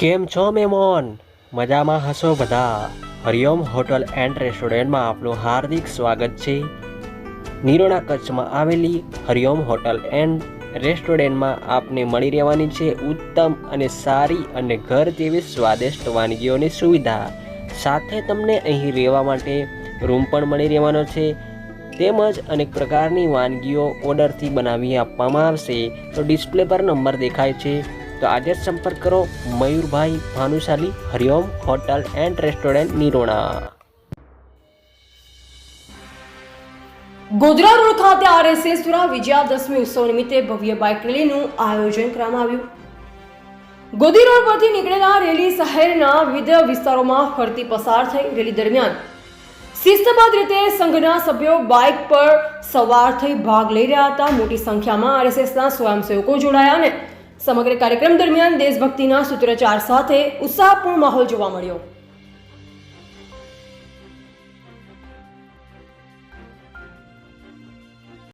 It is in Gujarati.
કેમ છો મેમોન? મજામાં હશો બધા? હરિઓમ હોટલ એન્ડ રેસ્ટોરન્ટમાં આપનું હાર્દિક સ્વાગત છે. નિરોણા કચ્છમાં આવેલી હરિઓમ હોટલ એન્ડ રેસ્ટોરન્ટમાં આપને મળી રહેવાની છે ઉત્તમ અને સારી અને ઘર જેવી સ્વાદિષ્ટ વાનગીઓની સુવિધા. સાથે તમને અહીં રહેવા માટે રૂમ પણ મળી રહેવાનો છે. તેમજ અનેક પ્રકારની વાનગીઓ ઓર્ડરથી બનાવી આપવામાં આવશે. તો ડિસ્પ્લે પર નંબર દેખાય છે. તો આજે સંપર્ક કરો Mayurbhai Bhanushali, Hariom hotel and restaurant Nirona. Godhra road ખાતે આરએસએસ દ્વારા વિજયાદશમી ઉત્સવ નિમિત્તે ભવ્ય બાઇક રેલીનું આયોજન કરવામાં આવ્યું. ગોધી રોડ પરથી નીકળેલા રેલી શહેરના વિવિધ વિસ્તારોમાં ફરતી પસાર થઈ રેલી દરમિયાન શિસ્તબદ્ધ રીતે સંઘના સભ્યો બાઇક પર સવાર થઈ ભાગ લઈ રહ્યા હતા. મોટી સંખ્યામાં આરએસએસના સ્વયંસેવકો જોડાયા અને સમગ્ર કાર્યક્રમ દરમિયાન દેશભક્તિના સૂત્રોચ્ચાર સાથે ઉત્સાહપૂર્ણ માહોલ જોવા મળ્યો.